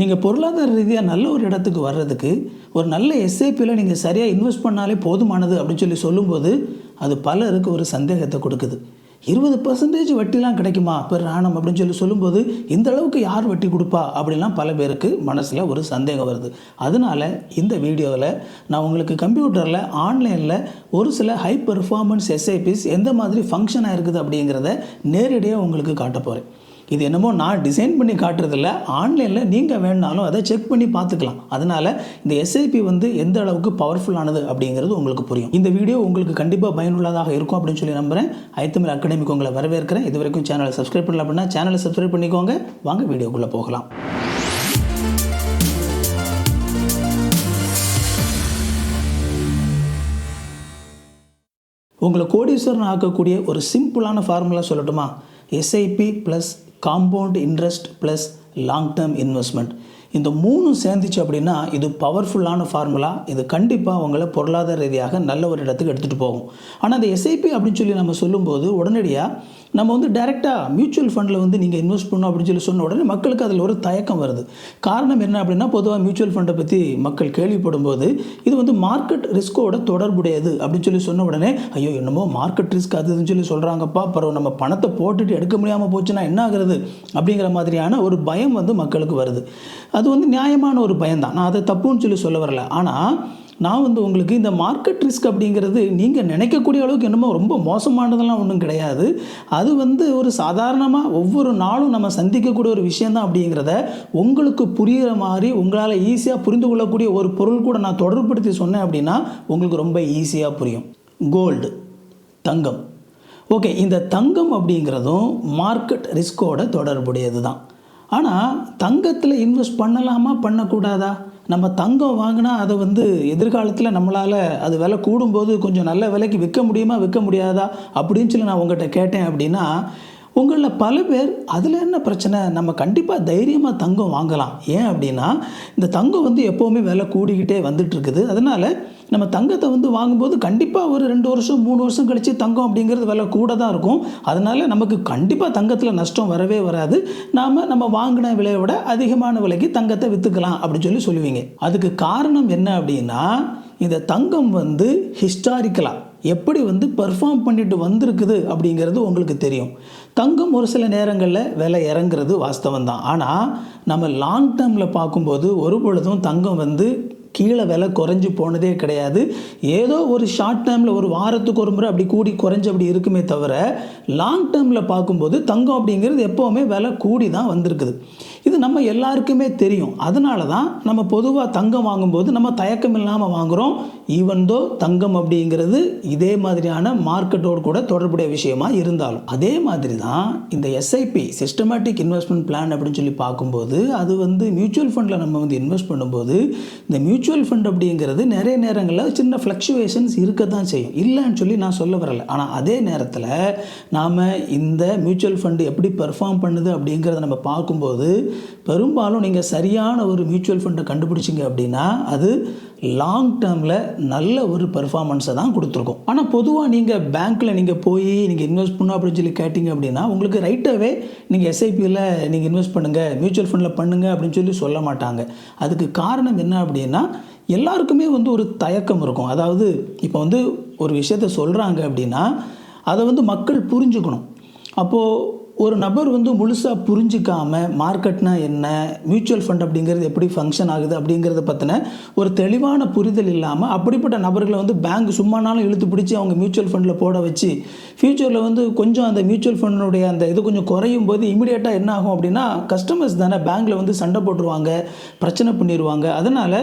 நீங்கள் பொருளாதார ரீதியாக நல்ல ஒரு இடத்துக்கு வர்றதுக்கு ஒரு நல்ல எஸ்ஐபியில் நீங்கள் சரியாக இன்வெஸ்ட் பண்ணாலே போதுமானது அப்படின்னு சொல்லி சொல்லும்போது அது பலருக்கு ஒரு சந்தேகத்தை கொடுக்குது. இருபது பர்சன்டேஜ் வட்டிலாம் கிடைக்குமா பெர் ஆணம் அப்படின்னு சொல்லி சொல்லும்போது இந்த அளவுக்கு யார் வட்டி கொடுப்பா அப்படிலாம் பல பேருக்கு மனசில் ஒரு சந்தேகம் வருது. அதனால இந்த வீடியோவில் நான் உங்களுக்கு கம்ப்யூட்டரில் ஆன்லைனில் ஒரு சில ஹை பெர்ஃபார்மன்ஸ் எஸ்ஐபிஸ் எந்த மாதிரி ஃபங்க்ஷனாக இருக்குது அப்படிங்கிறத நேரடியாக உங்களுக்கு காட்ட போகிறேன் இது என்னமோ நான் டிசைன் பண்ணி காட்டுறதில்ல. ஆன்லைனில் நீங்கள் வேணுனாலும் அதை செக் பண்ணி பார்த்துக்கலாம். அதனால் இந்த எஸ்ஐபி வந்து எந்த அளவுக்கு பவர்ஃபுல்லானது அப்படிங்கிறது உங்களுக்கு புரியும். இந்த வீடியோ உங்களுக்கு கண்டிப்பாக பயனுள்ளதாக இருக்கும் அப்படின்னு சொல்லி நம்புகிறேன் ஐத்தமிழ் அகாடமிக்கு உங்களை வரவேற்கிறேன். இது வரைக்கும் சேனலை சப்ஸ்கிரைப் பண்ணல அப்படின்னா சேனலை சப்ஸ்கிரைப் பண்ணிக்கோங்க. வாங்க வீடியோக்குள்ளே போகலாம். உங்களை கோடீஸ்வரன் ஆக்கக்கூடிய ஒரு சிம்பிளான ஃபார்முலா சொல்லட்டுமா? SIP plus compound interest plus long term investment. இந்த மூணும் சேர்ந்துச்சு அப்படின்னா இது பவர்ஃபுல்லான ஃபார்முலா. இது கண்டிப்பாக அவங்கள பொருளாதார ரீதியாக நல்ல ஒரு இடத்துக்கு எடுத்துகிட்டு போகும். ஆனால் அந்த எஸ்ஐபி அப்படின்னு சொல்லி நம்ம சொல்லும்போது உடனடியாக நம்ம வந்து டைரெக்டாக மியூச்சுவல் ஃபண்டில் வந்து நீங்கள் இன்வெஸ்ட் பண்ணணும் அப்படின்னு சொல்லி சொன்ன உடனே மக்களுக்கு அதில் ஒரு தயக்கம் வருது. காரணம் என்ன அப்படின்னா பொதுவாக மியூச்சுவல் ஃபண்டை பற்றி மக்கள் கேள்விப்படும் போது இது வந்து மார்க்கெட் ரிஸ்க்கோட தொடர்புடையது அப்படின்னு சொல்லி சொன்ன உடனே ஐயோ என்னமோ மார்க்கெட் ரிஸ்க் அதுன்னு சொல்லி சொல்கிறாங்கப்பா அப்புறம் நம்ம பணத்தை போட்டுட்டு எடுக்க முடியாமல் போச்சுன்னா என்ன ஆகுறது? அப்படிங்கிற மாதிரியான ஒரு பயம் வந்து மக்களுக்கு வருது. அது வந்து நியாயமான ஒரு பயம்தான். நான் அதை தப்புன்னு சொல்லி சொல்ல வரல. ஆனால் நான் வந்து உங்களுக்கு இந்த மார்க்கெட் ரிஸ்க் அப்படிங்கிறது நீங்கள் நினைக்கக்கூடிய அளவுக்கு என்னமோ ரொம்ப மோசமானதெல்லாம் ஒன்றும் கிடையாது. அது வந்து ஒரு சாதாரணமாக ஒவ்வொரு நாளும் நம்ம சந்திக்கக்கூடிய ஒரு விஷயந்தான் அப்படிங்கிறத உங்களுக்கு புரிகிற மாதிரி உங்களால் ஈஸியாக புரிந்து கொள்ளக்கூடிய ஒரு பொருள் கூட நான் தொடர்புபடுத்தி சொன்னேன் அப்படின்னா உங்களுக்கு ரொம்ப ஈஸியாக புரியும். கோல்டு தங்கம். ஓகே இந்த தங்கம் அப்படிங்கிறதும் மார்க்கெட் ரிஸ்கோட தொடர்புடையது தான் ஆனால் தங்கத்தில் இன்வெஸ்ட் பண்ணலாமா பண்ணக்கூடாதா? நம்ம தங்கம் வாங்கினா அதை வந்து எதிர்காலத்தில் நம்மளால் அது விலை கூடும்போது கொஞ்சம் நல்ல விலைக்கு விற்க முடியுமா விற்க முடியாதா? அப்படின்னு சொல்லி நான் உங்கள்கிட்ட கேட்டேன் அப்படின்னா உங்களில் பல பேர் அதில் என்ன பிரச்சனை? நம்ம கண்டிப்பாக தைரியமாக தங்கம் வாங்கலாம். ஏன் அப்படின்னா இந்த தங்கம் வந்து எப்போவுமே விலை கூடிக்கிட்டே வந்துட்டுருக்குது அதனால் நம்ம தங்கத்தை வந்து வாங்கும்போது கண்டிப்பாக ஒரு ரெண்டு வருஷம் மூணு வருஷம் கழித்து தங்கம் அப்படிங்கிறது விலை கூட தான் இருக்கும். அதனால் நமக்கு கண்டிப்பாக தங்கத்தில் நஷ்டம் வரவே வராது. நாம் நம்ம வாங்கின விலையை விட அதிகமான விலைக்கு தங்கத்தை விற்றுக்கலாம் அப்படின்னு சொல்லி சொல்லுவீங்க. அதுக்கு காரணம் என்ன அப்படின்னா இந்த தங்கம் வந்து ஹிஸ்டாரிக்கலாக எப்படி வந்து பெர்ஃபார்ம் பண்ணிட்டு வந்திருக்குது அப்படிங்கிறது உங்களுக்கு தெரியும். தங்கம் ஒரு சில நேரங்களில் விலை இறங்குறது வாஸ்தவம் தான் ஆனால் நம்ம லாங் டேர்மில் பார்க்கும்போது ஒரு பொழுதும் தங்கம் வந்து கீழே விலை குறைஞ்சி போனதே கிடையாது. ஏதோ ஒரு ஷார்ட் டைமில் ஒரு வாரத்துக்கு ஒரு முறை அப்படி கூடி குறைஞ்சி அப்படி இருக்குமே தவிர லாங் டேர்மில் பார்க்கும்போது தங்கம் அப்படிங்கிறது எப்போவுமே விலை கூடி தான் வந்திருக்குது. இது நம்ம எல்லாருக்குமே தெரியும். அதனால தான் நம்ம பொதுவாக தங்கம் வாங்கும்போது நம்ம தயக்கம் இல்லாமல் வாங்குகிறோம் ஈவன் தோ தங்கம் அப்படிங்கிறது இதே மாதிரியான மார்க்கெட்டோடு கூட தொடர்புடைய விஷயமா இருந்தாலும். அதே மாதிரி தான் இந்த எஸ்ஐபி சிஸ்டமேட்டிக் இன்வெஸ்ட்மெண்ட் பிளான் அப்படின்னு சொல்லி பார்க்கும்போது அது வந்து மியூச்சுவல் ஃபண்டில் நம்ம வந்து இன்வெஸ்ட் பண்ணும்போது இந்த மியூச்சுவல் ஃபண்ட் அப்படிங்கிறது நிறைய நேரங்களில் சின்ன ஃப்ளக்சுவேஷன்ஸ் இருக்க தான் செய்யும். இல்லைன்னு சொல்லி நான் சொல்ல வரல. ஆனால் அதே நேரத்தில் நாம் இந்த மியூச்சுவல் ஃபண்டு எப்படி பெர்ஃபார்ம் பண்ணுது அப்படிங்கிறத நம்ம பார்க்கும்போது பெரும்பாலும் நீங்கள் சரியான ஒரு மியூச்சுவல் ஃபண்டை கண்டுபிடிச்சிங்க அப்படின்னா அது லாங் டேர்மில் நல்ல ஒரு பெர்ஃபார்மன்ஸை தான் கொடுத்துருக்கும். ஆனால் பொதுவாக நீங்கள் பேங்க்கில் நீங்கள் போய் நீங்கள் இன்வெஸ்ட் பண்ணோம் அப்படின்னு சொல்லி கேட்டிங்க அப்படின்னா உங்களுக்கு ரைட்டாகவே நீங்கள் எஸ்ஐபியில் நீங்கள் இன்வெஸ்ட் பண்ணுங்கள் மியூச்சுவல் ஃபண்டில் பண்ணுங்கள் அப்படின்னு சொல்லி சொல்ல மாட்டாங்க. அதுக்கு காரணம் என்ன அப்படின்னா எல்லாருக்குமே வந்து ஒரு தயக்கம் இருக்கும். அதாவது இப்போ வந்து ஒரு விஷயத்த சொல்கிறாங்க அப்படின்னா அதை வந்து மக்கள் புரிஞ்சுக்கணும். அப்போது ஒரு நபர் வந்து முழுசாக புரிஞ்சிக்காம மார்க்கெட்னா என்ன மியூச்சுவல் ஃபண்ட் அப்படிங்கிறது எப்படி ஃபங்க்ஷன் ஆகுது அப்படிங்கிறத பற்றின ஒரு தெளிவான புரிதல் இல்லாமல் அப்படிப்பட்ட நபர்களை வந்து பேங்க் சும்மானாலும் இழுத்து பிடிச்சி அவங்க மியூச்சுவல் ஃபண்டில் போட வச்சு ஃப்யூச்சரில் வந்து கொஞ்சம் அந்த மியூச்சுவல் ஃபண்டினுடைய அந்த இது கொஞ்சம் குறையும் போது இமீடியட்டாக என்ன ஆகும் அப்படின்னா கஸ்டமர்ஸ் தானே பேங்க்கில் வந்து சண்டை போட்டுருவாங்க பிரச்சனை பண்ணிடுவாங்க அதனால்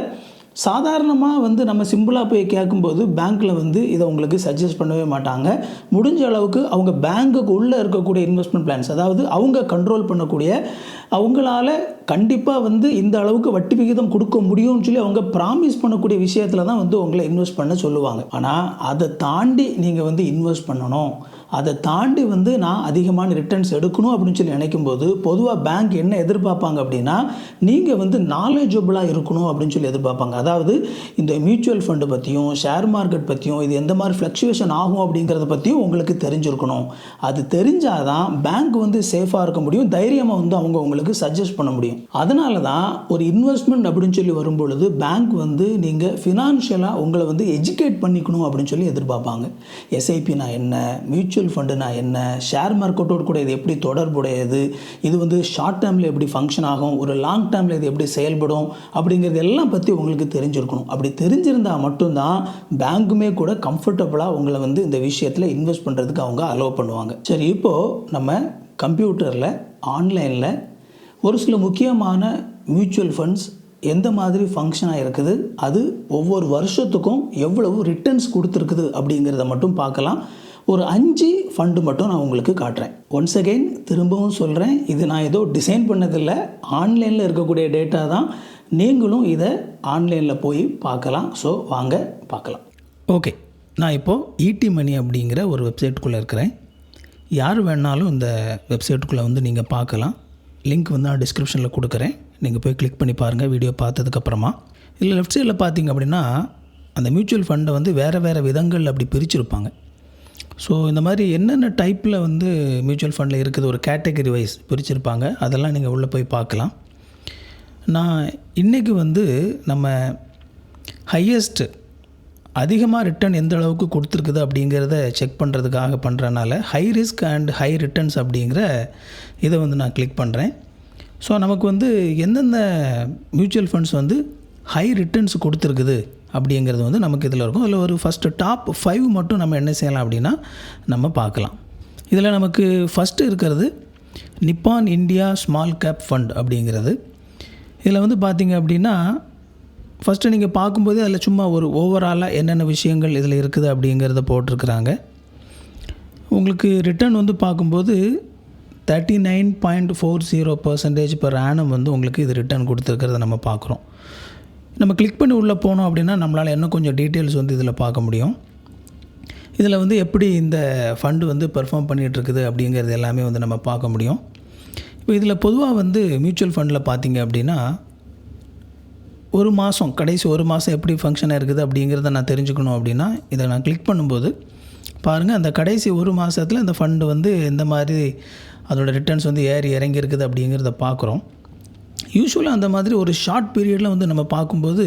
சாதாரணமாக வந்து நம்ம சிம்பிளாக போய் கேட்கும்போது பேங்க்கில் வந்து இதை உங்களுக்கு சஜஸ்ட் பண்ணவே மாட்டாங்க. முடிஞ்ச அளவுக்கு அவங்க பேங்க்குக்கு உள்ளே இருக்கக்கூடிய இன்வெஸ்ட்மெண்ட் பிளான்ஸ் அதாவது அவங்க கண்ட்ரோல் பண்ணக்கூடிய அவங்களால கண்டிப்பாக வந்து இந்த அளவுக்கு வட்டி விகிதம் கொடுக்க முடியும்னு சொல்லி அவங்க ப்ராமிஸ் பண்ணக்கூடிய விஷயத்தில் தான் வந்து உங்களை இன்வெஸ்ட் பண்ண சொல்லுவாங்க. ஆனால் அதை தாண்டி நீங்கள் வந்து இன்வெஸ்ட் பண்ணணும். அதை தாண்டி வந்து நான் அதிகமான ரிட்டர்ன்ஸ் எடுக்கணும் அப்படின்னு சொல்லி நினைக்கும் போது பொதுவாக பேங்க் என்ன எதிர்பார்ப்பாங்க அப்படின்னா நீங்கள் வந்து நாலேஜபிளாக இருக்கணும் அப்படின்னு சொல்லி எதிர்பார்ப்பாங்க. அதாவது இந்த மியூச்சுவல் ஃபண்டு பற்றியும் ஷேர் மார்க்கெட் பற்றியும் இது எந்த மாதிரி ஃப்ளக்சுவேஷன் ஆகும் அப்படிங்கிறத பற்றியும் உங்களுக்கு தெரிஞ்சிருக்கணும். அது தெரிஞ்சால் தான் பேங்க் வந்து சேஃபாக இருக்க முடியும். தைரியமாக வந்து அவங்க உங்களுக்கு சஜஸ்ட் பண்ண முடியும். முடியும் அதனால தான் ஒரு இன்வெஸ்ட்மெண்ட் அப்படின்னு சொல்லி வரும்பொழுது பேங்க் வந்து நீங்கள் ஃபினான்ஷியலாக உங்களை வந்து எஜுகேட் பண்ணிக்கணும் அப்படின்னு சொல்லி எதிர்பார்ப்பாங்க. எஸ்ஐபினா என்ன மியூச்சுவல் ஃபண்டுனா என்ன ஷேர் மார்க்கெட்டோடு கூட இது எப்படி தொடர்புடையது இது வந்து ஷார்ட் டேர்மில் எப்படி ஃபங்க்ஷன் ஆகும் ஒரு லாங் டேர்மில் இது எப்படி செயல்படும் அப்படிங்கிறது எல்லாம் பற்றி உங்களுக்கு தெரிஞ்சிருக்கணும். அப்படி தெரிஞ்சிருந்தால் மட்டும்தான் பேங்க்குமே கூட கம்ஃபர்டபுளாக உங்களை வந்து இந்த விஷயத்தில் இன்வெஸ்ட் பண்ணுறதுக்கு அவங்க அலோவ் பண்ணுவாங்க. சரி இப்போது நம்ம கம்ப்யூட்டரில் ஆன்லைனில் ஒரு சில முக்கியமான மியூச்சுவல் ஃபண்ட்ஸ் எந்த மாதிரி ஃபங்க்ஷனாக இருக்குது அது ஒவ்வொரு வருஷத்துக்கும் எவ்வளவு ரிட்டர்ன்ஸ் கொடுத்துருக்குது அப்படிங்கிறத மட்டும் பார்க்கலாம். ஒரு அஞ்சு ஃபண்டு மட்டும் நான் உங்களுக்கு காட்டுறேன். ஒன்ஸ் அகெயின் திரும்பவும் சொல்கிறேன் இது நான் ஏதோ டிசைன் பண்ணதில்லை. ஆன்லைனில் இருக்கக்கூடிய டேட்டா தான். நீங்களும் இதை ஆன்லைனில் போய் பார்க்கலாம். ஸோ வாங்க பார்க்கலாம். ஓகே நான் இப்போது ஈடி மணி அப்படிங்கிற ஒரு வெப்சைட்டுக்குள்ளே இருக்கிறேன். யார் வேணாலும் இந்த வெப்சைட்டுக்குள்ளே வந்து நீங்கள் பார்க்கலாம். லிங்க் வந்து நான் டிஸ்கிரிப்ஷனில் கொடுக்குறேன். நீங்கள் போய் கிளிக் பண்ணி பாருங்கள் வீடியோ பார்த்ததுக்கப்புறமா. இதில் லெஃப்ட் சைடில் பார்த்தீங்க அப்படின்னா அந்த மியூச்சுவல் ஃபண்டை வந்து வேறு வேறு விதங்கள் அப்படி பிரிச்சிருப்பாங்க. ஸோ இந்த மாதிரி என்னென்ன டைப்பில் வந்து மியூச்சுவல் ஃபண்டில் இருக்குது ஒரு கேட்டகரி வைஸ் பிரிச்சிருப்பாங்க அதெல்லாம் நீங்கள் உள்ளே போய் பார்க்கலாம். நான் இன்றைக்கி வந்து நம்ம ஹையஸ்ட்டு அதிகமாக ரிட்டர்ன் எந்த அளவுக்கு கொடுத்துருக்குது அப்படிங்கிறத செக் பண்ணுறதுக்காக பண்ணுறனால high risk and high returns அப்படிங்கிற இதை வந்து நான் கிளிக் பண்ணுறேன் ஸோ நமக்கு வந்து எந்தெந்த மியூச்சுவல் ஃபண்ட்ஸ் வந்து ஹை ரிட்டர்ன்ஸ் கொடுத்துருக்குது அப்படிங்கிறது வந்து நமக்கு இதில் இருக்கும். அதில் ஒரு ஃபஸ்ட்டு டாப் ஃபைவ் மட்டும் நம்ம என்ன செய்யலாம் அப்படின்னா நம்ம பார்க்கலாம். இதில் நமக்கு ஃபஸ்ட்டு இருக்கிறது Nippon India small cap fund அப்படிங்கிறது. இதில் வந்து பார்த்திங்க அப்படின்னா ஃபஸ்ட்டு நீங்கள் பார்க்கும்போது அதில் சும்மா ஒரு ஓவராலாக என்னென்ன விஷயங்கள் இதில் இருக்குது அப்படிங்கிறத போட்டிருக்கிறாங்க. உங்களுக்கு ரிட்டர்ன் வந்து பார்க்கும்போது thirty nine point four zero percentage இப்போ ஆனம் வந்து உங்களுக்கு இது ரிட்டர்ன் கொடுத்துருக்கிறத நம்ம பார்க்குறோம். நம்ம கிளிக் பண்ணி உள்ளே போனோம் அப்படின்னா நம்மளால் இன்னும் கொஞ்சம் டீட்டெயில்ஸ் வந்து இதில் பார்க்க முடியும். இதில் வந்து எப்படி இந்த ஃபண்டு வந்து பெர்ஃபார்ம் பண்ணிகிட்ருக்குது அப்படிங்கிறது எல்லாமே வந்து நம்ம பார்க்க முடியும். இப்போ இதில் பொதுவாக வந்து மியூச்சுவல் ஃபண்டில் பார்த்தீங்க அப்படின்னா ஒரு மாதம் கடைசி ஒரு மாதம் எப்படி ஃபங்க்ஷனாக இருக்குது அப்படிங்கிறத நான் தெரிஞ்சுக்கணும் அப்படின்னா இதை நான் கிளிக் பண்ணும்போது பாருங்கள் அந்த கடைசி ஒரு மாதத்தில் இந்த ஃபண்டு வந்து இந்த மாதிரி அதோடய ரிட்டர்ன்ஸ் வந்து ஏறி இறங்கி இருக்குது அப்படிங்கிறத பார்க்குறோம். யூஸ்வலாக அந்த மாதிரி ஒரு ஷார்ட் பீரியடில் வந்து நம்ம பார்க்கும்போது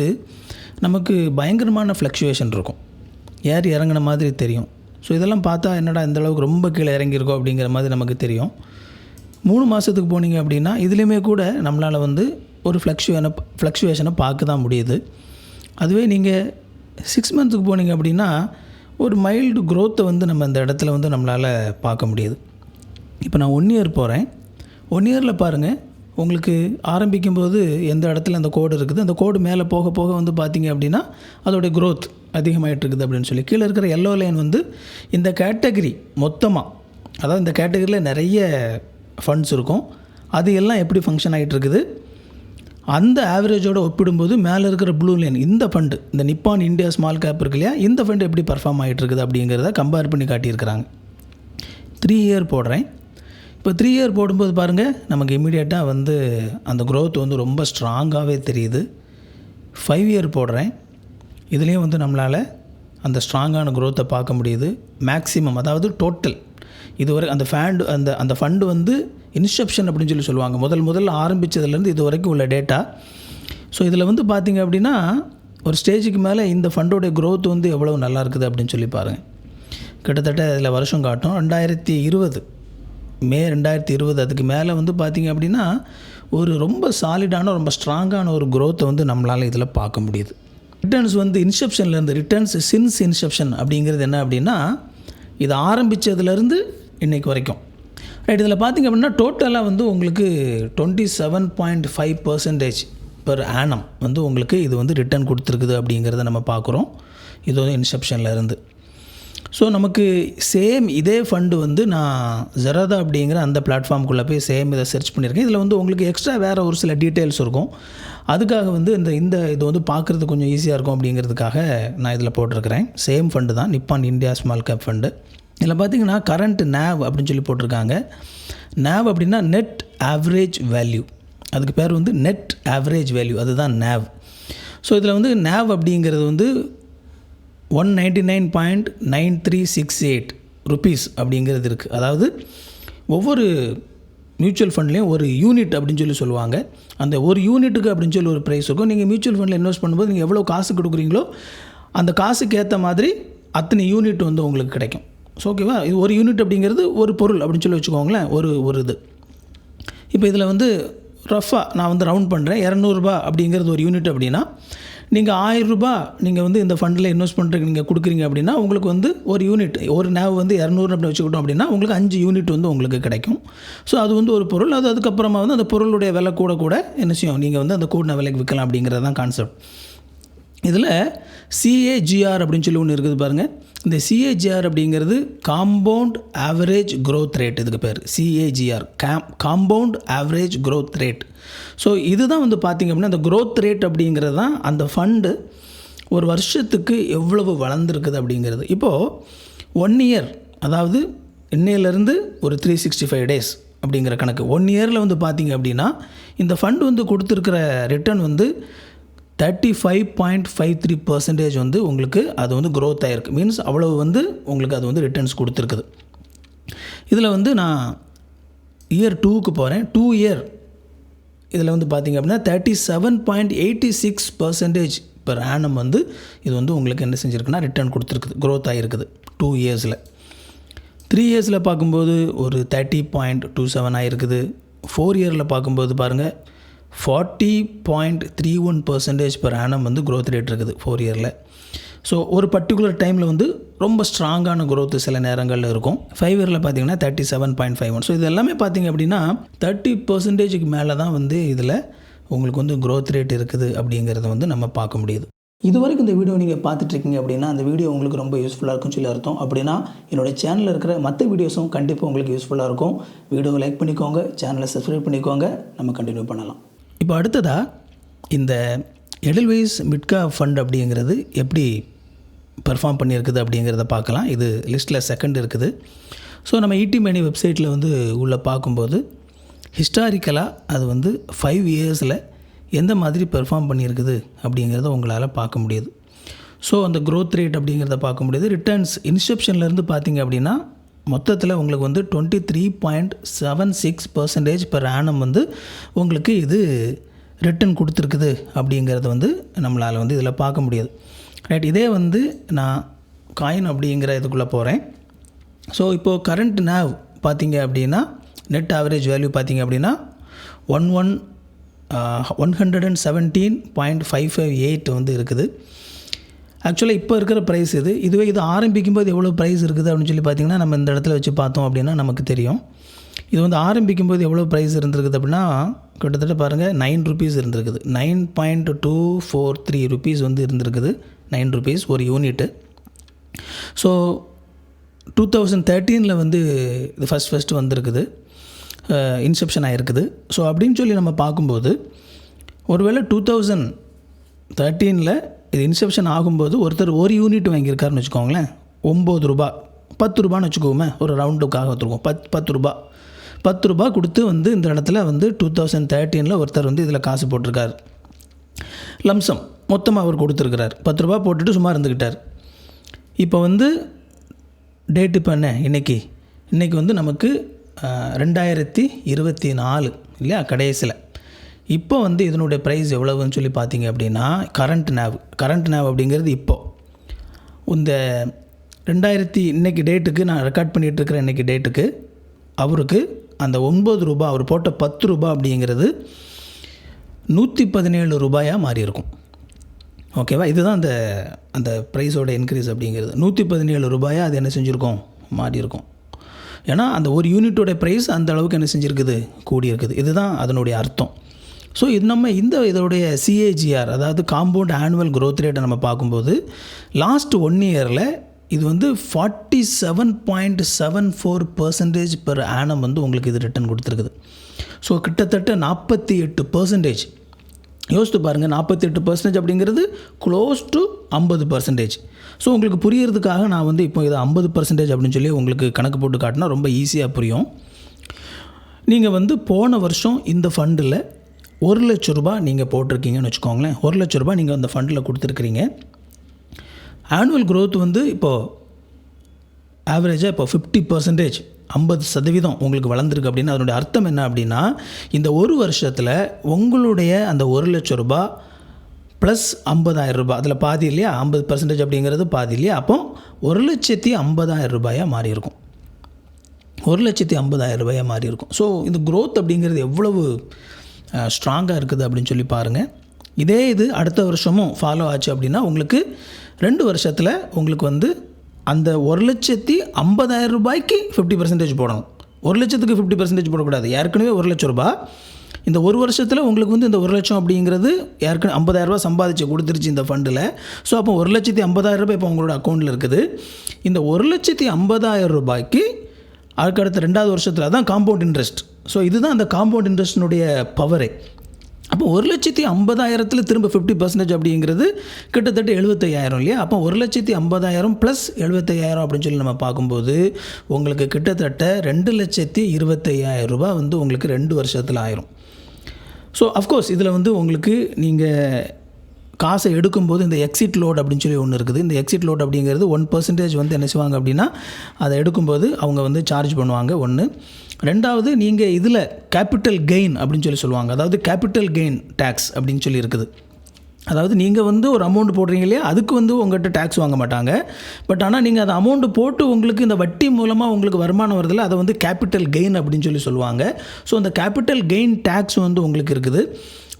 நமக்கு பயங்கரமான ஃப்ளக்சுவேஷன் இருக்கும். ஏறி இறங்கின மாதிரி தெரியும். ஸோ இதெல்லாம் பார்த்தா என்னடா இந்த அளவுக்கு ரொம்ப கீழே இறங்கியிருக்கோம் அப்படிங்கிற மாதிரி நமக்கு தெரியும். மூணு மாதத்துக்கு போனீங்க அப்படின்னா இதுலேயுமே கூட நம்மளால் வந்து ஒரு ஃப்ளக்ஷுவேனை ஃப்ளக்ஷுவேஷனை பார்க்க தான் முடியுது. அதுவே நீங்கள் சிக்ஸ் மந்த்துக்கு போனீங்க அப்படின்னா ஒரு மைல்டு க்ரோத்தை வந்து நம்ம இந்த இடத்துல வந்து நம்மளால் பார்க்க முடியுது. இப்போ நான் ஒன் இயர் போகிறேன் ஒன் இயரில் பாருங்கள் உங்களுக்கு ஆரம்பிக்கும்போது எந்த இடத்துல அந்த கோடு இருக்குது அந்த கோடு மேலே போக போக வந்து பார்த்தீங்க அப்படின்னா அதோடைய க்ரோத் அதிகமாகிட்டு இருக்குது அப்படின்னு சொல்லி. கீழே இருக்கிற எல்லோ லைன் வந்து இந்த கேட்டகரி மொத்தமாக அதாவது இந்த கேட்டகரியில் நிறைய ஃபண்ட்ஸ் இருக்கும். அது எல்லாம் எப்படி ஃபங்க்ஷன் ஆகிட்டு இருக்குது அந்த ஆவரேஜோடு ஒப்பிடும்போது மேலே இருக்கிற ப்ளூ லைன் இந்த ஃபண்டு இந்த நிப்பான் இந்தியா ஸ்மால் கேப் இருக்கு இல்லையா இந்த ஃபண்டு எப்படி பர்ஃபார்ம் ஆகிட்டு இருக்குது அப்படிங்கிறத கம்பேர் பண்ணி காட்டியிருக்கிறாங்க. த்ரீ இயர் போடுறேன். இப்போ த்ரீ இயர் போடும்போது பாருங்கள் நமக்கு இமீடியட்டாக வந்து அந்த க்ரோத் வந்து ரொம்ப ஸ்ட்ராங்காகவே தெரியுது. ஃபைவ் இயர் போடுறேன். இதுலேயும் வந்து நம்மளால் அந்த ஸ்ட்ராங்கான க்ரோத்தை பார்க்க முடியுது. மேக்ஸிமம் அதாவது டோட்டல் இதுவரை அந்த ஃபேண்டு அந்த அந்த ஃபண்டு வந்து இன்ஸ்ட்ரப்ஷன் அப்படின்னு சொல்லி சொல்லுவாங்க. முதல் முதல்ல ஆரம்பித்ததுலேருந்து இது வரைக்கும் உள்ள டேட்டா ஸோ இதில் வந்து பார்த்திங்க அப்படின்னா ஒரு ஸ்டேஜுக்கு மேலே இந்த ஃபண்டோடைய க்ரோத் வந்து எவ்வளோ நல்லா இருக்குது அப்படின்னு சொல்லி பாருங்கள் கிட்டத்தட்ட இதில் வருஷம் காட்டும். ரெண்டாயிரத்தி இருபது. மே ரெண்டாயிரத்தி இருபது அதுக்கு மேலே வந்து பார்த்திங்க அப்படின்னா ஒரு ரொம்ப சாலிடான ரொம்ப ஸ்ட்ராங்கான ஒரு க்ரோத்தை வந்து நம்மளால் இதில் பார்க்க முடியுது. ரிட்டர்ன்ஸ் வந்து இன்செப்ஷன்லேருந்து ரிட்டர்ன்ஸ் சின்ஸ் இன்செப்ஷன் அப்படிங்கிறது என்ன அப்படின்னா இது ஆரம்பித்ததுலேருந்து இன்றைக்கு வரைக்கும். ரைட் இதில் பார்த்திங்க அப்படின்னா டோட்டலாக வந்து உங்களுக்கு twenty seven point five percentage per annum வந்து உங்களுக்கு இது வந்து ரிட்டர்ன் கொடுத்துருக்குது அப்படிங்கிறத நம்ம பார்க்குறோம். இது வந்து இன்செப்ஷனில் இருந்து. ஸோ நமக்கு சேம் இதே ஃபண்டு வந்து நான் ஜெராதா அப்படிங்கிற அந்த பிளாட்ஃபார்முக்குள்ளே போய் சேம் இதை சர்ச் பண்ணியிருக்கேன். இதில் வந்து உங்களுக்கு எக்ஸ்ட்ரா வேறு ஒரு சில டீட்டெயில்ஸ் இருக்கும். அதுக்காக வந்து இந்த இந்த இது வந்து பார்க்குறது கொஞ்சம் ஈஸியாக இருக்கும் அப்படிங்கிறதுக்காக நான் இதில் போட்டிருக்கிறேன். சேம் ஃபண்டு தான் Nippon India small cap fund இதில் பார்த்தீங்கன்னா கரண்ட் நேவ் அப்படின்னு சொல்லி போட்டிருக்காங்க. நேவ் அப்படின்னா நெட் ஆவரேஜ் வேல்யூ அதுக்கு பேர் வந்து நெட் ஆவரேஜ் வேல்யூ அதுதான் நேவ் ஸோ இதில் வந்து நேவ் அப்படிங்கிறது வந்து one ninety nine point nine three six eight rupees அப்படிங்கிறது இருக்குது அதாவது ஒவ்வொரு மியூச்சுவல் ஃபண்ட்லேயும் ஒரு யூனிட் அப்படின்னு சொல்லி சொல்லுவாங்க. அந்த ஒரு யூனிட்டுக்கு அப்படின்னு சொல்லி ஒரு ப்ரைஸ் இருக்கும். நீங்கள் மியூச்சுவல் ஃபண்டில் இன்வெஸ்ட் பண்ணும்போது நீங்கள் எவ்வளோ காசு கொடுக்குறீங்களோ அந்த காசுக்கு ஏற்ற மாதிரி அத்தனை யூனிட் வந்து உங்களுக்கு கிடைக்கும். ஸோ ஓகேவா இது ஒரு யூனிட் அப்படிங்கிறது ஒரு பொருள் அப்படின்னு சொல்லி வச்சுக்கோங்களேன். ஒரு ஒரு இது. இப்போ இதில் வந்து ரஃபாக நான் வந்து ரவுண்ட் பண்ணுறேன் இரநூறுபா அப்படிங்கிறது ஒரு யூனிட் அப்படின்னா நீங்கள் ஆயிரரூபா நீங்கள் வந்து இந்த ஃபண்டில் இன்வெஸ்ட் பண்ணுறதுக்கு நீங்கள் கொடுக்குறீங்க அப்படின்னா உங்களுக்கு வந்து ஒரு யூனிட் ஒரு நேவ் வந்து இரநூறு அப்படி வச்சுக்கிட்டோம் அப்படின்னா உங்களுக்கு அஞ்சு யூனிட் வந்து உங்களுக்கு கிடைக்கும். ஸோ அது வந்து ஒரு பொருள். அது அதுக்கப்புறமா வந்து அந்த பொருளுடைய விலை கூட கூட என்ன செய்யும்? நீங்கள் வந்து அந்த கூடின விலைக்கு விற்கலாம் அப்படிங்கிறது தான் கான்செப்ட் இதில் சிஏஜிஆர் அப்படின்னு சொல்லி ஒன்று இருக்குது பாருங்கள் இந்த சிஏஜிஆர் அப்படிங்கிறது காம்பவுண்ட் ஆவரேஜ் க்ரோத் ரேட் இதுக்கு பேர். CAGR com compound average growth rate so இதுதான் வந்து பார்த்திங்க அப்படின்னா அந்த க்ரோத் ரேட் அப்படிங்கிறது தான் அந்த ஃபண்டு ஒரு வருஷத்துக்கு எவ்வளவு வளர்ந்துருக்குது அப்படிங்கிறது. இப்போது ஒன் இயர் அதாவது இன்னையிலேருந்து ஒரு த்ரீ சிக்ஸ்டி ஃபைவ் டேஸ் அப்படிங்கிற கணக்கு. ஒன் இயரில் வந்து பார்த்தீங்க அப்படின்னா இந்த ஃபண்ட் வந்து கொடுத்துருக்கிற ரிட்டர்ன் வந்து thirty five point five three percentage வந்து உங்களுக்கு அது வந்து க்ரோத் ஆகிருக்கு மீன்ஸ் அவ்வளவு வந்து உங்களுக்கு அது வந்து ரிட்டர்ன்ஸ் கொடுத்துருக்குது. இதில் வந்து நான் இயர் டூக்கு போகிறேன் டூ இயர் இதில் வந்து பார்த்திங்க அப்படின்னா thirty seven point eighty six percentage per annum வந்து இது வந்து உங்களுக்கு என்ன செஞ்சுருக்குன்னா ரிட்டர்ன் கொடுத்துருக்குது. க்ரோத் ஆகிருக்குது டூ இயர்ஸில் த்ரீ இயர்ஸில் பார்க்கும்போது ஒரு தேர்ட்டி பாயிண்ட் டூ செவன் ஆகிருக்குது ஃபோர் இயரில் பார்க்கும்போது பாருங்கள் forty point three one percentage per annum வந்து க்ரோத் ரேட் இருக்குது ஃபோர் இயரில் ஸோ ஒரு பர்டிகுலர் டைமில் வந்து ரொம்ப ஸ்ட்ராங்கான க்ரோத்து சில நேரங்களில் இருக்கும். ஃபைவ் இயரில் பார்த்தீங்கன்னா thirty seven point five one so இது எல்லாமே பார்த்தீங்க அப்படின்னா தேர்ட்டி பர்சன்டேஜுக்கு மேலே தான் வந்து இதில் உங்களுக்கு வந்து க்ரோத் ரேட் இருக்குது அப்படிங்கிறத வந்து நம்ம பார்க்க முடியுது. இது வரைக்கும் இந்த வீடியோ நீங்கள் பார்த்துட்ருக்கீங்க அப்படின்னா அந்த வீடியோ உங்களுக்கு ரொம்ப யூஸ்ஃபுல்லாக இருக்கும்னு சொல்லி அர்த்தம். அப்படின்னா என்னோட சேனலில் இருக்கிற மற்ற வீடியோஸும் கண்டிப்பாக உங்களுக்கு யூஸ்ஃபுல்லாக இருக்கும். வீடியோவை லைக் பண்ணிக்கோங்க சேனலை சப்ஸ்கிரைப் பண்ணிக்கோங்க. நம்ம கண்டினியூ பண்ணலாம். இப்போ அடுத்ததாக இந்த எடல்வைஸ் மிட்கா ஃபண்ட் அப்படிங்கிறது எப்படி பெர்ஃபார்ம் பண்ணியிருக்குது அப்படிங்கிறத பார்க்கலாம். இது லிஸ்ட்டில் செகண்ட் இருக்குது. ஸோ நம்ம இடி மணி வெப்சைட்டில் வந்து உள்ளே பார்க்கும்போது ஹிஸ்டாரிக்கலாக அது வந்து ஃபைவ் இயர்ஸில் எந்த மாதிரி பெர்ஃபார்ம் பண்ணியிருக்குது அப்படிங்கிறத உங்களால் பார்க்க முடியுது. ஸோ அந்த க்ரோத் ரேட் அப்படிங்கிறத பார்க்க முடியுது. ரிட்டர்ன்ஸ் இன்செப்ஷன்லேருந்து பார்த்தீங்க அப்படின்னா மொத்தத்தில் உங்களுக்கு வந்து twenty three point seven six percentage per annum வந்து உங்களுக்கு இது ரிட்டர்ன் கொடுத்துருக்குது அப்படிங்கிறத வந்து நம்மளால் வந்து இதில் பார்க்க முடியாது. ரைட் இதே வந்து நான் காயின் அப்படிங்கிற இதுக்குள்ளே போகிறேன் ஸோ இப்போது கரண்ட் நேவ் பார்த்தீங்க அப்படின்னா நெட் ஆவரேஜ் வேல்யூ பார்த்தீங்க அப்படின்னா one one one hundred and seventeen point five five eight வந்து இருக்குது. ஆக்சுவலாக இப்போ இருக்கிற ப்ரைஸ் இது இதுவே இது ஆரம்பிக்கும் போது எவ்வளோ ப்ரைஸ் இருக்குது அப்படின்னு சொல்லி பார்த்தீங்கன்னா நம்ம இந்த இடத்துல வச்சு பார்த்தோம் அப்படின்னா நமக்கு தெரியும். இது வந்து ஆரம்பிக்கும் போது எவ்வளோ ப்ரைஸ் இருந்திருக்குது அப்படின்னா கிட்டத்தட்ட பாருங்கள் நைன் ருபீஸ் இருந்திருக்குது. Nine point two four three rupees வந்து இருந்திருக்குது. நைன் ருபீஸ் ஒரு யூனிட்டு ஸோ டூ தௌசண்ட் தேர்ட்டீனில் வந்து இது ஃபஸ்ட் ஃபஸ்ட்டு வந்திருக்குது. இன்செப்ஷன் ஆகிருக்குது ஸோ அப்படின்னு சொல்லி நம்ம பார்க்கும்போது ஒருவேளை டூ தௌசண்ட் தேர்ட்டீனில் இது இன்செப்ஷன் ஆகும்போது ஒருத்தர் ஒரு யூனிட் வாங்கியிருக்காருன்னு வச்சுக்கோங்களேன். ஒம்பது ரூபா. பத்து ரூபான்னு வச்சுக்கோமே ஒரு ரவுண்டுக்காக வச்சுருக்கோம் பத் பத்து ரூபா. பத்து ரூபா கொடுத்து வந்து இந்த இடத்துல வந்து டூ தௌசண்ட் தேர்ட்டீனில் ஒருத்தர் வந்து இதில் காசு போட்டிருக்கார். லம்சம் மொத்தமாக அவர் கொடுத்துருக்கிறார். பத்து ரூபா போட்டுட்டு சும்மா இருந்துக்கிட்டார் இப்போ வந்து டேட்டு இப்போ என்ன? இன்றைக்கி இன்றைக்கி வந்து நமக்கு ரெண்டாயிரத்தி இருபத்தி நாலு இல்லையா? கடைசியில். இப்போ வந்து இதனுடைய ப்ரைஸ் எவ்வளவுன்னு சொல்லி பார்த்தீங்க அப்படின்னா கரண்ட் நேவ் கரண்ட் நேவ் அப்படிங்கிறது இப்போது இந்த ரெண்டாயிரத்தி இன்றைக்கி டேட்டுக்கு நான் ரெக்கார்ட் பண்ணிகிட்டு இருக்கிற இன்றைக்கி டேட்டுக்கு அவருக்கு அந்த ஒன்பது ரூபாய் அவர் போட்ட பத்து ரூபாய் அப்படிங்கிறது நூற்றி பதினேழு ரூபாயாக மாறியிருக்கும் ஓகேவா இதுதான் அந்த அந்த ப்ரைஸோட இன்க்ரீஸ் அப்படிங்கிறது. நூற்றி பதினேழு ரூபாயாக அது என்ன செஞ்சுருக்கோம்? மாறி இருக்கும் ஏன்னா அந்த ஒரு யூனிட்டோட ப்ரைஸ் அந்த அளவுக்கு என்ன செஞ்சுருக்குது? கூடி இருக்குது இதுதான் அதனுடைய அர்த்தம். ஸோ இது நம்ம இந்த இதோடைய சிஏஜிஆர் அதாவது காம்பவுண்ட் ஆனுவல் க்ரோத் ரேட்டை நம்ம பார்க்கும்போது லாஸ்ட் ஒன் இயரில் இது வந்து forty seven point seven four percentage per annum வந்து உங்களுக்கு இது ரிட்டர்ன் கொடுத்துருக்குது. ஸோ கிட்டத்தட்ட நாற்பத்தி எட்டு பர்சன்டேஜ் யோசித்து பாருங்கள் நாற்பத்தி எட்டு பர்சன்டேஜ் அப்படிங்கிறது க்ளோஸ் டு ஐம்பது பர்சன்டேஜ் ஸோ உங்களுக்கு புரியறதுக்காக நான் வந்து இப்போ இதை ஐம்பது பர்சன்டேஜ் அப்படின்னு சொல்லி உங்களுக்கு கணக்கு போட்டு காட்டினா ரொம்ப ஈஸியாக புரியும். நீங்கள் வந்து போன வருஷம் இந்த ஃபண்டில் ஒரு லட்ச ரூபாய் நீங்கள் போட்டிருக்கீங்கன்னு வச்சுக்கோங்களேன். ஒரு லட்ச ரூபா நீங்கள் அந்த ஃபண்டில் கொடுத்துருக்குறீங்க. ஆனுவல் க்ரோத் வந்து இப்போது ஆவரேஜாக இப்போ ஃபிஃப்டி பர்சன்டேஜ் ஐம்பது சதவீதம் உங்களுக்கு வளர்ந்துருக்கு அப்படின்னா அதனுடைய அர்த்தம் என்ன அப்படின்னா இந்த ஒரு வருஷத்தில் உங்களுடைய அந்த ஒரு லட்சம் ரூபாய் ப்ளஸ் ஐம்பதாயிரம் ரூபாய். அதில் பாதி இல்லையா? ஐம்பது பர்சன்டேஜ் அப்படிங்கிறது பாதி இல்லையா? அப்போ ஒரு லட்சத்தி ஐம்பதாயிரம் ரூபாயாக மாறியிருக்கும் ஒரு லட்சத்தி ஐம்பதாயிரம் ரூபாயாக மாறியிருக்கும் ஸோ இந்த க்ரோத் அப்படிங்கிறது எவ்வளவு ஸ்ட்ராங்காக இருக்குது அப்படின்னு சொல்லி பாருங்கள் இதே இது அடுத்த வருஷமும் ஃபாலோ ஆச்சு அப்படின்னா உங்களுக்கு ரெண்டு வருஷத்தில் உங்களுக்கு வந்து அந்த ஒரு லட்சத்தி ஐம்பதாயிரம் ரூபாய்க்கு ஃபிஃப்டி பர்சன்டேஜ் போடணும். ஒரு லட்சத்துக்கு ஃபிஃப்டி பர்சன்டேஜ் போடக்கூடாது. ஏற்கனவே ஒரு லட்ச ரூபா. இந்த ஒரு வருஷத்தில் உங்களுக்கு வந்து இந்த ஒரு லட்சம் அப்படிங்கிறது ஏற்கனவே ஐம்பதாயிரரூபா சம்பாதிச்சு கொடுத்துருச்சு இந்த ஃபண்டில் ஸோ அப்போ ஒரு லட்சத்தி ஐம்பதாயிரம் ரூபாய் இப்போ உங்களோட அக்கௌண்ட்டில் இருக்குது. இந்த ஒரு லட்சத்தி ஐம்பதாயிரம் ரூபாய்க்கு அதுக்கடுத்த ரெண்டாவது வருஷத்தில் தான் காம்பவுண்ட் இன்ட்ரெஸ்ட் ஸோ இதுதான் அந்த காம்பவுண்ட் இன்ட்ரெஸ்டினுடைய பவரே அப்போ ஒரு லட்சத்தி ஐம்பதாயிரத்தில் திரும்ப ஃபிஃப்டி பர்சன்டேஜ் அப்படிங்கிறது கிட்டத்தட்ட எழுபத்தையாயிரம் இல்லையா? அப்போ ஒரு லட்சத்தி ஐம்பதாயிரம் ப்ளஸ் எழுபத்தையாயிரம் அப்படின்னு சொல்லி நம்ம பார்க்கும்போது உங்களுக்கு கிட்டத்தட்ட ரெண்டு லட்சத்தி இருபத்தையாயிரம் ரூபாய் வந்து உங்களுக்கு ரெண்டு வருஷத்தில் ஆயிரும். ஸோ அஃப்கோர்ஸ் இதில் வந்து உங்களுக்கு நீங்கள் காசை எடுக்கும்போது இந்த எக்ஸிட் லோட் அப்படின்னு சொல்லி ஒன்று இருக்குது. இந்த எக்ஸிட் லோட் அப்படிங்கிறது ஒன் பர்சன்டேஜ் வந்து என்ன செய்வாங்க அப்படின்னா அதை எடுக்கும்போது அவங்க வந்து சார்ஜ் பண்ணுவாங்க. ஒன்று ரெண்டாவது நீங்கள் இதில் கேபிட்டல் கெயின் அப்படின்னு சொல்லி சொல்லுவாங்க. அதாவது கேபிட்டல் கெயின் டேக்ஸ் அப்படின்னு சொல்லி இருக்குது. அதாவது நீங்கள் வந்து ஒரு அமௌண்ட் போடுறீங்க இல்லையா அதுக்கு வந்து உங்கள்கிட்ட டேக்ஸ் வாங்க மாட்டாங்க. பட் ஆனால் நீங்கள் அந்த அமௌண்ட்டு போட்டு உங்களுக்கு இந்த வட்டி மூலமாக உங்களுக்கு வருமானம் வருதில்ல அதை வந்து கேபிட்டல் கெயின் அப்படின்னு சொல்லி சொல்லுவாங்க. ஸோ அந்த கேபிட்டல் கெயின் டேக்ஸ் வந்து உங்களுக்கு இருக்குது.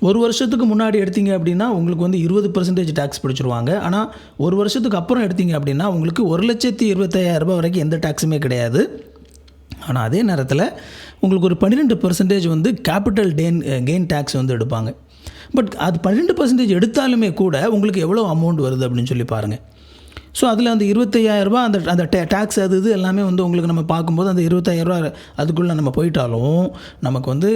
ஒரு வருஷத்துக்கு முன்னாடி எடுத்தீங்க அப்படின்னா உங்களுக்கு வந்து இருபது பர்சன்டேஜ் டேக்ஸ் பிடிச்சிருவாங்க. ஆனால் ஒரு வருஷத்துக்கு அப்புறம் எடுத்தீங்க அப்படின்னா உங்களுக்கு ஒரு லட்சத்தி இருபத்தையாயிரம் ரூபாய் வரைக்கும் எந்த டேக்ஸுமே கிடையாது. ஆனால் அதே நேரத்தில் உங்களுக்கு ஒரு பன்னிரெண்டு பர்சன்டேஜ் வந்து கேபிட்டல் டேன் கெயின் டேக்ஸ் வந்து எடுப்பாங்க. பட் அது பன்னெண்டு பர்சன்டேஜ் எடுத்தாலுமே கூட உங்களுக்கு எவ்வளோ அமௌண்ட் வருது அப்படின்னு சொல்லி பாருங்கள் ஸோ அதில் அந்த இருபத்தையாயிரரூபா அந்த அந்த டே டேக்ஸ் அது இது எல்லாமே வந்து உங்களுக்கு நம்ம பார்க்கும்போது அந்த இருபத்தாயிரரூபா அதுக்குள்ளே நம்ம போயிட்டாலும் நமக்கு வந்து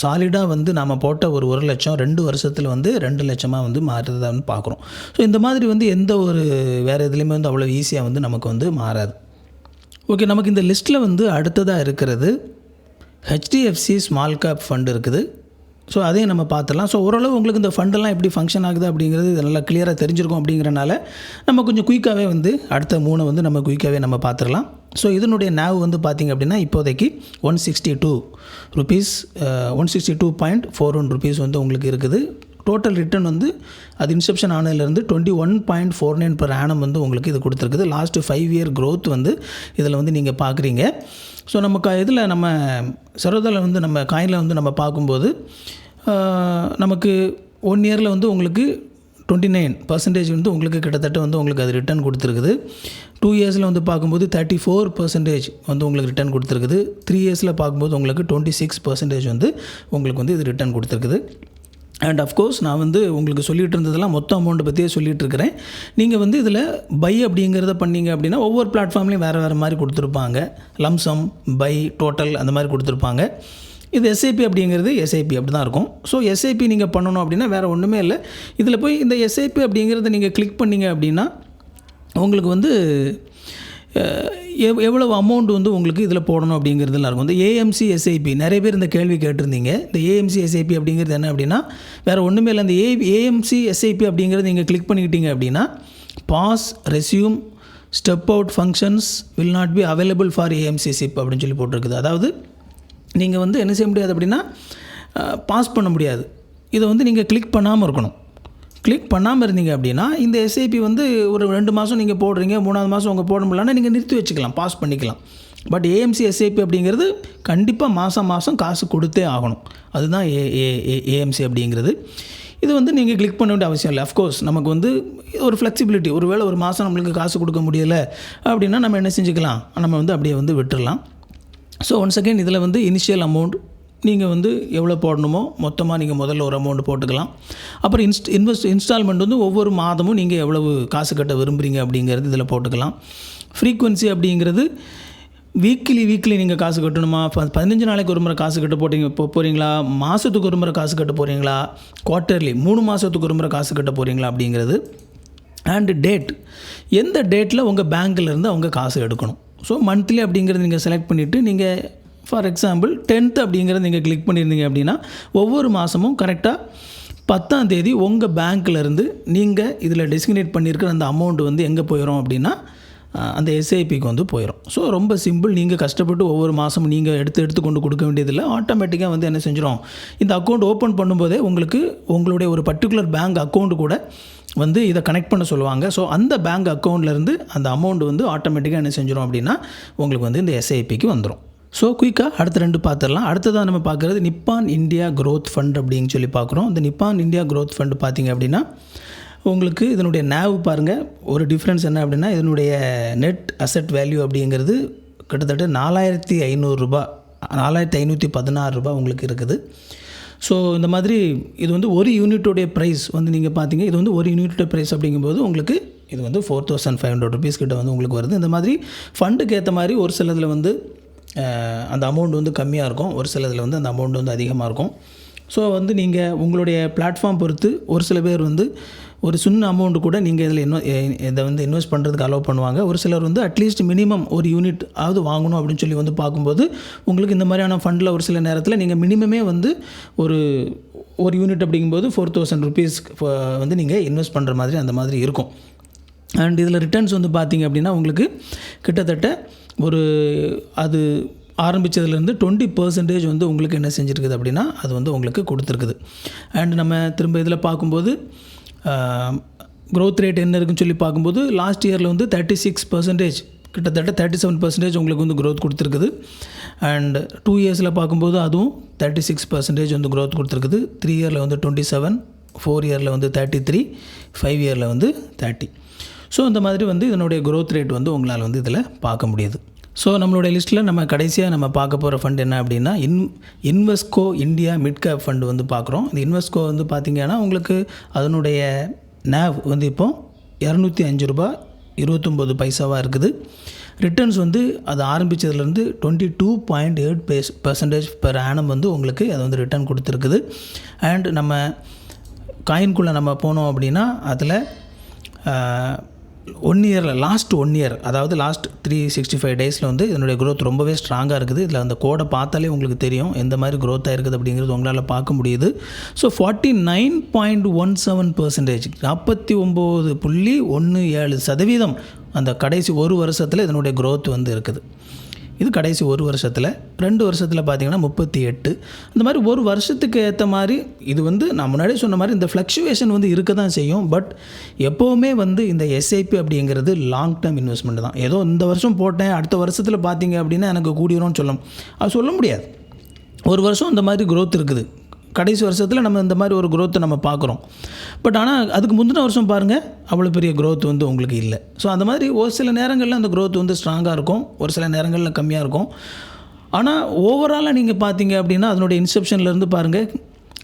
சாலிடாக வந்து நாம் போட்ட ஒரு ஒரு லட்சம் ரெண்டு வருஷத்தில் வந்து ரெண்டு லட்சமாக வந்து மாறுறதை வந்து பார்க்குறோம் ஸோ இந்த மாதிரி வந்து எந்த ஒரு வேறு இதுலேயுமே வந்து அவ்வளோ ஈஸியாக வந்து நமக்கு வந்து மாறாது. ஓகே நமக்கு இந்த லிஸ்ட்டில் வந்து அடுத்ததாக இருக்கிறது ஹெச்டிஎஃப்சி ஸ்மால் கேப் ஃபண்ட் இருக்குது. ஸோ அதையும் நம்ம பார்த்துடலாம். ஸோ ஓரளவு உங்களுக்கு இந்த ஃபண்டெல்லாம் எப்படி ஃபங்க்ஷன் ஆகுது அப்படிங்கிறது இது நல்லா கிளியராக தெரிஞ்சிருக்கும் அப்படிங்கிறனால நம்ம கொஞ்சம் குயிக்காகவே வந்து அடுத்த மூணு வந்து நம்ம குயிக்காகவே நம்ம பார்த்துடலாம். ஸோ இதனுடைய நேவ் வந்து பார்த்திங்க அப்படின்னா இப்போதைக்கு one sixty two rupees one sixty two point four one rupees வந்து உங்களுக்கு இருக்குது. டோட்டல் ரிட்டர்ன் வந்து அது inception ஆனதுலேருந்து twenty one point four nine per annum வந்து உங்களுக்கு இது கொடுத்துருக்குது. லாஸ்ட்டு ஃபைவ் இயர் க்ரோத் வந்து இதில் வந்து நீங்கள் பார்க்குறீங்க. ஸோ நம்ம க இதில் நம்ம சரோதாவில் வந்து நம்ம காயினில் வந்து நம்ம பார்க்கும்போது நமக்கு ஒன் இயரில் வந்து உங்களுக்கு டுவெண்ட்டி நைன் பர்சன்டேஜ் வந்து உங்களுக்கு கிட்டத்தட்ட வந்து உங்களுக்கு அது ரிட்டர்ன் கொடுத்துருக்குது. டூ இயர்ஸில் வந்து பார்க்கும்போது தேர்ட்டி ஃபோர் பர்சன்டேஜ் வந்து உங்களுக்கு ரிட்டர்ன் கொடுத்துருக்குது. த்ரீ இயர்ஸில் பார்க்கும்போது உங்களுக்கு டுவெண்ட்டி சிக்ஸ் பர்சன்டேஜ் வந்து உங்களுக்கு வந்து இது ரிட்டர்ன் கொடுத்துருக்குது. அண்ட் அஃப்கோர்ஸ் நான் வந்து உங்களுக்கு சொல்லிகிட்டு இருந்ததெல்லாம் மொத்த அமௌண்ட்டை பற்றியே சொல்லிகிட்டு இருக்கிறேன் நீங்கள் வந்து இதில் பை அப்படிங்கிறத பண்ணீங்க அப்படின்னா ஒவ்வொரு பிளாட்ஃபார்ம்லேயும் வேறு வேறு மாதிரி கொடுத்துருப்பாங்க. லம்சம் பை டோட்டல் அந்த மாதிரி கொடுத்துருப்பாங்க. இது எஸ்ஐபி அப்படிங்கிறது எஸ்ஐபி அப்படி தான் இருக்கும். ஸோ எஸ்ஐபி நீங்கள் பண்ணணும் அப்படின்னா வேறு ஒன்றுமே இல்லை. இதில் போய் இந்த எஸ்ஐபி அப்படிங்கிறத நீங்கள் கிளிக் பண்ணீங்க அப்படின்னா உங்களுக்கு வந்து எவ் எவ்வளவு அமௌண்ட் வந்து உங்களுக்கு இதில் போடணும் அப்படிங்கிறதுலாம் இருக்கும் இந்த ஏஎம்சி எஸ்ஐபி நிறைய பேர் இந்த கேள்வி கேட்டிருந்தீங்க. இந்த ஏஎம்சி எஸ்ஐபி அப்படிங்கிறது என்ன அப்படின்னா வேறு ஒன்றுமே இல்லை. இந்த ஏ ஏஎம்சி எஸ்ஐபி அப்படிங்கிறது நீங்கள் கிளிக் பண்ணிக்கிட்டீங்க அப்படின்னா pause resume step out functions will not be available for AMC SIP அப்படின்னு சொல்லி போட்டிருக்குது. அதாவது நீங்கள் வந்து என்ன செய்ய முடியாது அப்படின்னா பாஸ் பண்ண முடியாது. இதை வந்து நீங்கள் கிளிக் பண்ணாமல் இருக்கணும். கிளிக் பண்ணாமல் இருந்தீங்க அப்படின்னா இந்த எஸ்ஐபி வந்து ஒரு ரெண்டு மாதம் நீங்கள் போடுறீங்க மூணாவது மாதம் உங்கள் போட முடியலன்னா நீங்கள் நிறுத்தி வச்சுக்கலாம் பாஸ் பண்ணிக்கலாம். பட் ஏஎம்சி எஸ்ஐபி அப்படிங்கிறது கண்டிப்பாக மாதம் மாதம் காசு கொடுத்தே ஆகணும். அதுதான் ஏ ஏ ஏஎம்சி அப்படிங்கிறது. இது வந்து நீங்கள் கிளிக் பண்ண வேண்டிய அவசியம் இல்லை. அஃப்கோர்ஸ் நமக்கு வந்து ஒரு ஃப்ளெக்சிபிலிட்டி ஒருவேளை ஒரு மாதம் நம்மளுக்கு காசு கொடுக்க முடியலை அப்படின்னா நம்ம என்ன செஞ்சுக்கலாம்? நம்ம வந்து அப்படியே வந்து விட்டுறலாம். ஸோ ஒன் செகண்ட் இதில் வந்து இனிஷியல் அமௌண்ட் நீங்கள் வந்து எவ்வளோ போடணுமோ மொத்தமாக நீங்கள் முதல்ல ஒரு அமௌண்ட் போட்டுக்கலாம். அப்புறம் இன்ஸ்ட் இன்வெஸ்ட் இன்ஸ்டால்மெண்ட் வந்து ஒவ்வொரு மாதமும் நீங்கள் எவ்வளவு காசு கட்ட விரும்புகிறீங்க அப்படிங்கிறது இதில் போட்டுக்கலாம். ஃப்ரீக்குவென்சி அப்படிங்கிறது வீக்லி வீக்லி நீங்கள் காசு கட்டணுமா? ப- பதினஞ்சு நாளைக்கு ஒரு முறை காசு கட்ட போட்டீங்க போ போகிறீங்களா மாதத்துக்கு ஒரு முறை காசு கட்ட போகிறீங்களா குவார்ட்டர்லி மூணு மாதத்துக்கு ஒரு முறை காசு கட்ட போகிறீங்களா அப்படிங்கிறது. அண்டு டேட் எந்த டேட்டில் உங்கள் பேங்க்லேருந்து அவங்க காசு எடுக்கணும். ஸோ மந்த்லி அப்படிங்கிறது நீங்கள் செலக்ட் பண்ணிவிட்டு நீங்கள் ஃபார் எக்ஸாம்பிள் டென்த் அப்படிங்கிறத நீங்கள் கிளிக் பண்ணியிருந்தீங்க அப்படின்னா ஒவ்வொரு மாதமும் கரெக்டாக பத்தாம் தேதி உங்கள் பேங்க்லேருந்து நீங்கள் இதில் டெசிக்னேட் பண்ணியிருக்கிற அந்த அமௌண்ட் வந்து எங்கே போயிடும் அப்படின்னா அந்த எஸ்ஐபிக்கு வந்து போயிடும் ஸோ ரொம்ப சிம்பிள் நீங்கள் கஷ்டப்பட்டு ஒவ்வொரு மாதமும் நீங்கள் எடுத்து எடுத்து கொண்டு கொடுக்க வேண்டியதில்லை. ஆட்டோமேட்டிக்காக வந்து என்ன செஞ்சிடும் இந்த அக்கௌண்ட் ஓப்பன் பண்ணும்போதே உங்களுக்கு உங்களுடைய ஒரு பர்டிகுலர் பேங்க் அக்கௌண்ட் கூட வந்து இதை கனெக்ட் பண்ண சொல்லுவாங்க. ஸோ அந்த பேங்க் அக்கௌண்ட்லேருந்து அந்த அமௌண்ட் வந்து ஆட்டோமேட்டிக்காக என்ன செஞ்சிடும் அப்படின்னா உங்களுக்கு வந்து இந்த எஸ்ஐபிக்கு வந்துடும் ஸோ குயிக்காக அடுத்த ரெண்டு பார்த்துடலாம். அடுத்ததாக நம்ம பார்க்குறது நிப்பான் இந்தியா க்ரோத் ஃபண்ட் அப்படின்னு சொல்லி பார்க்குறோம். இந்த நிப்பான் இந்தியா க்ரோத் ஃபண்ட் பார்த்தீங்க அப்படின்னா உங்களுக்கு இதனுடைய நேவ் பாருங்கள் ஒரு டிஃப்ரென்ஸ் என்ன அப்படின்னா இதனுடைய நெட் அசெட் வேல்யூ அப்படிங்கிறது கிட்டத்தட்ட நாலாயிரத்தி ஐநூறுரூபா நாலாயிரத்தி ஐநூற்றி பதினாறு ரூபாய் உங்களுக்கு இருக்குது. ஸோ இந்த மாதிரி இது வந்து ஒரு யூனிட்டோடைய ப்ரைஸ் வந்து நீங்கள் பார்த்தீங்க. இது வந்து ஒரு யூனிட்டோட ப்ரைஸ் அப்படிங்கும்போது உங்களுக்கு இது வந்து four thousand five hundred rupees கிட்ட வந்து உங்களுக்கு வருது. இந்த மாதிரி ஃபண்டுக்கு ஏற்ற மாதிரி ஒரு சிலதில் வந்து அந்த அமௌண்ட் வந்து கம்மியாக இருக்கும். ஒரு சிலதில் வந்து அந்த அமௌண்ட் வந்து அதிகமாக இருக்கும். ஸோ வந்து நீங்கள் உங்களுடைய பிளாட்ஃபார்ம் பொறுத்து ஒரு சில பேர் வந்து ஒரு சின்ன அமௌண்ட்டு கூட நீங்கள் இதில் இன்வெ இதை வந்து இன்வெஸ்ட் பண்ணுறதுக்கு அலோவ் பண்ணுவாங்க. ஒரு சிலர் வந்து அட்லீஸ்ட் மினிமம் ஒரு யூனிட் ஆவது வாங்கணும் அப்படின்னு சொல்லி வந்து பார்க்கும்போது உங்களுக்கு இந்த மாதிரியான ஃபண்டில் ஒரு சில நேரத்தில் நீங்கள் மினிமமே வந்து ஒரு ஒரு யூனிட் அப்படிங்கும்போது ஃபோர் தௌசண்ட் ருபீஸ் வந்து நீங்கள் இன்வெஸ்ட் பண்ணுற மாதிரி அந்த மாதிரி இருக்கும். அண்ட் இதில் ரிட்டர்ன்ஸ் வந்து பார்த்தீங்க அப்படின்னா உங்களுக்கு கிட்டத்தட்ட ஒரு அது ஆரம்பித்ததுலேருந்து டுவெண்ட்டி பர்சன்டேஜ் வந்து உங்களுக்கு என்ன செஞ்சுருக்குது அப்படின்னா அது வந்து உங்களுக்கு கொடுத்துருக்குது. அண்ட் நம்ம திரும்ப இதில் பார்க்கும்போது க்ரோத் ரேட் என்ன இருக்குன்னு சொல்லி பார்க்கும்போது லாஸ்ட் இயரில் வந்து தேர்ட்டி சிக்ஸ் பர்சன்டேஜ் கிட்டத்தட்ட தேர்ட்டி செவன் பர்சன்டேஜ் உங்களுக்கு வந்து க்ரோத் கொடுத்துருக்குது. அண்ட் டூ இயர்ஸில் பார்க்கும்போது அதுவும் தேர்ட்டி சிக்ஸ் பர்சன்டேஜ் வந்து க்ரோத் கொடுத்துருக்குது. த்ரீ இயரில் வந்து டுவெண்ட்டி செவன் ஃபோர் இயரில் வந்து தேர்ட்டி த்ரீ ஃபைவ் இயரில் வந்து தேர்ட்டி ஸோ இந்த மாதிரி வந்து இதனுடைய க்ரோத் ரேட் வந்து உங்களால் வந்து இதில் பார்க்க முடியுது. ஸோ நம்மளுடைய லிஸ்ட்டில் நம்ம கடைசியாக நம்ம பார்க்க போகிற ஃபண்ட் என்ன அப்படின்னா in Invesco India mid cap fund வந்து பார்க்குறோம். இந்த இன்வெஸ்கோ வந்து பார்த்திங்கன்னா உங்களுக்கு அதனுடைய நேவ் வந்து இப்போ இரநூத்தி அஞ்சு ரூபாய் இருபத்தொம்போது பைசாவாக இருக்குது. ரிட்டர்ன்ஸ் வந்து அது ஆரம்பித்ததுலேருந்து டுவெண்ட்டி டூ பாயிண்ட் எயிட் பேஸ் பர்சன்டேஜ் பெர் ஆனம் வந்து உங்களுக்கு அது வந்து ரிட்டர்ன் கொடுத்துருக்குது. அண்ட் நம்ம காயின்குள்ளே நம்ம போனோம் அப்படின்னா அதில் ஒன் இயரில் லாஸ்ட் ஒன் இயர் அதாவது லாஸ்ட் த்ரீ சிக்ஸ்டி ஃபைவ் டேஸில் வந்து இதனுடைய க்ரோத் ரொம்பவே ஸ்ட்ராங்காக இருக்குது. இதில் அந்த கோடை பார்த்தாலே உங்களுக்கு தெரியும் எந்த மாதிரி க்ரோத் ஆயிருக்குது அப்படிங்கிறது உங்களால் பார்க்க முடியுது. So forty nine point one seven percentage நாற்பத்தி ஒம்பது புள்ளி ஒன்று ஏழு சதவீதம் அந்த கடைசி ஒரு வருஷத்தில் இதனுடைய க்ரோத் வந்து இருக்குது. இது கடைசி ஒரு வருஷத்தில். ரெண்டு வருஷத்தில் பார்த்தீங்கன்னா முப்பத்தி எட்டு. இந்த மாதிரி ஒரு வருஷத்துக்கு ஏற்ற மாதிரி இது வந்து நான் முன்னாடியே சொன்ன மாதிரி இந்த ஃப்ளக்சுவேஷன் வந்து இருக்க தான் செய்யும். பட் எப்போவுமே வந்து இந்த எஸ்ஐபி அப்படிங்கிறது லாங் டேர்ம் இன்வெஸ்ட்மெண்ட் தான். ஏதோ இந்த வருஷம் போட்டேன் அடுத்த வருஷத்தில் பார்த்தீங்க அப்படின்னா எனக்கு கூடிரும்னு சொல்லும். அது சொல்ல முடியாது. ஒரு வருஷம் இந்த மாதிரி க்ரோத் இருக்குது. கடைசி வருஷத்தில் நம்ம இந்த மாதிரி ஒரு க்ரோத்தை நம்ம பார்க்குறோம். பட் ஆனால் அதுக்கு முந்தின வருஷம் பாருங்கள் அவ்வளோ பெரிய க்ரோத் வந்து உங்களுக்கு இல்லை. ஸோ அந்த மாதிரி ஒரு சில நேரங்களில் அந்த க்ரோத் வந்து ஸ்ட்ராங்காக இருக்கும் ஒரு சில நேரங்களில் கம்மியாக இருக்கும். ஆனால் ஓவராலாக நீங்கள் பார்த்தீங்க அப்படின்னா அதனுடைய இன்செப்ஷன்லேருந்து பாருங்கள்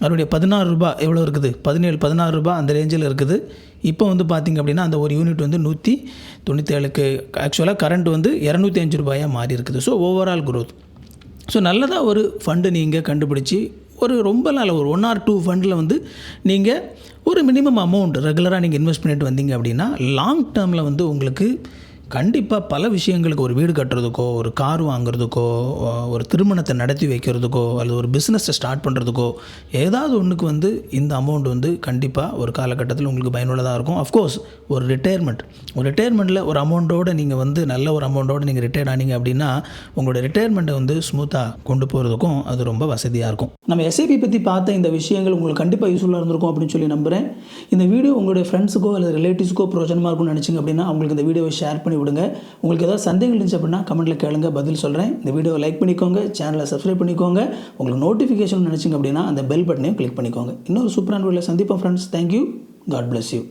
அதனுடைய பதினாறு ரூபாய் எவ்வளோ இருக்குது? பதினேழு பதினாறு ரூபாய் அந்த ரேஞ்சில் இருக்குது. இப்போ வந்து பார்த்திங்க அப்படின்னா அந்த ஒரு யூனிட் வந்து நூற்றி தொண்ணூற்றேழுக்கு ஆக்சுவலாக கரண்ட் வந்து இரநூத்தி அஞ்சு ரூபாயாக மாறி இருக்குது. ஸோ ஓவரால் க்ரோத் ஸோ நல்லதாக ஒரு ஃபண்டு நீங்கள் கண்டுபிடிச்சி ஒரு ரொம்ப நாள் ஒரு ஒன் ஆர் டூ ஃபண்டில் வந்து நீங்கள் ஒரு மினிமம் அமௌண்ட் ரெகுலராக நீங்கள் இன்வெஸ்ட் பண்ணிட்டு வந்தீங்க அப்படின்னா லாங் டேர்மில் வந்து உங்களுக்கு கண்டிப்பாக பல விஷயங்களுக்கு ஒரு வீடு கட்டுறதுக்கோ ஒரு கார் வாங்குறதுக்கோ ஒரு திருமணத்தை நடத்தி வைக்கிறதுக்கோ அல்லது ஒரு பிஸ்னஸை ஸ்டார்ட் பண்ணுறதுக்கோ ஏதாவது ஒன்றுக்கு வந்து இந்த அமௌண்ட் வந்து கண்டிப்பாக ஒரு காலகட்டத்தில் உங்களுக்கு பயனுள்ளதாக இருக்கும். அஃப்கோர்ஸ் ஒரு ரிட்டையர்மெண்ட் ஒரு ரிட்டையர்மெண்ட்டில் ஒரு அமௌண்ட்டோடு நீங்கள் வந்து நல்ல ஒரு அமௌண்ட்டோடு நீங்கள் ரிட்டையர்ட் ஆனீங்க அப்படின்னா உங்களோட ரிட்டையர்மெண்ட்டை வந்து ஸ்மூத்தாக கொண்டு போகிறதுக்கும் அது ரொம்ப வசதியாக இருக்கும். நம்ம எஸ்ஐபி பற்றி பார்த்த இந்த விஷயங்கள் உங்களுக்கு கண்டிப்பாக யூஸ்ஃபுல்லாக இருந்திருக்கும் அப்படின்னு சொல்லி நம்புகிறேன் இந்த வீடியோ உங்களுடைய ஃப்ரெண்ட்ஸுக்கோ அல்லது ரிலேட்டிவ்ஸ்க்கோ பிரோஜனமாக இருக்கும்னு நினச்சிங்க அப்படின்னா அவங்களுக்கு இந்த வீடியோவை ஷேர் பண்ணி விடுங்க. உங்களுக்கு ஏதாவது சந்தேகம் இருந்துச்சு அப்படின்னா கமெண்ட்டில் கேளுங்க பதில் சொல்கிறேன் இந்த வீடியோவை லைக் பண்ணிக்கோங்க சேனலை சப்ஸ்கிரைப் பண்ணிக்கோங்க. உங்களுக்கு நோட்டிஃபிகேஷன் நினச்சிங்க அப்படின்னா அந்த பெல் பட்டனையும் கிளிக் பண்ணிக்கோங்க. இன்னொரு சூப்பரான வீடியோவில் சந்திப்போம் friends thank you god bless you